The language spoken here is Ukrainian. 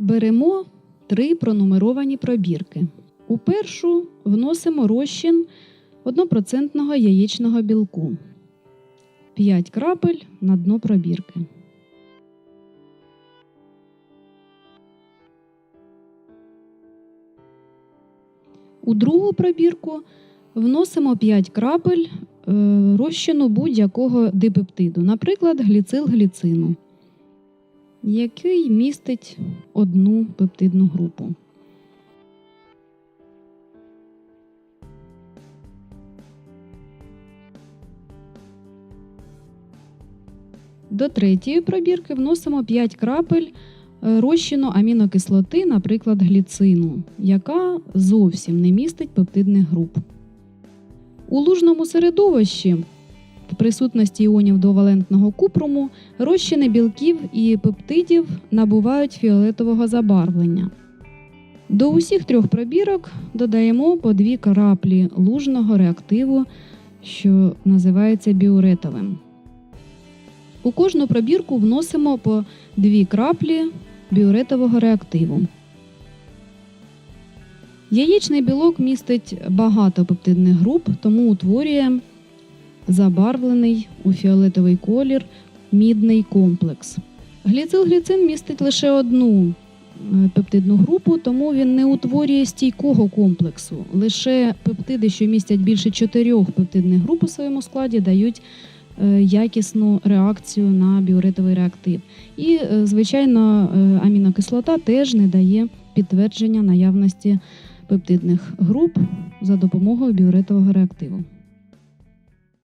Беремо три пронумеровані пробірки. У першу вносимо розчин 1% яєчного білку. 5 крапель на дно пробірки. У другу пробірку вносимо 5 крапель е, розчину будь-якого дипептиду, наприклад, гліцилгліцину, який містить одну пептидну групу. До третьої пробірки вносимо 5 крапель е, розчину амінокислоти, наприклад, гліцину, яка зовсім не містить пептидних груп. У лужному середовищі присутності іонів довалентного купруму розчини білків і пептидів набувають фіолетового забарвлення. До усіх трьох пробірок додаємо по дві краплі лужного реактиву, що називається біуретовим. У кожну пробірку вносимо по дві краплі біуретового реактиву. Яєчний білок містить багато пептидних груп, тому утворює забарвлений у фіолетовий колір мідний комплекс. Гліцилгліцин містить лише одну е, пептидну групу, тому він не утворює стійкого комплексу. Лише пептиди, що містять більше чотирьох пептидних груп у своєму складі, дають е, якісну реакцію на біуретовий реактив. І, е, звичайно, амінокислота теж не дає підтвердження наявності пептидних груп за допомогою біуретового реактиву.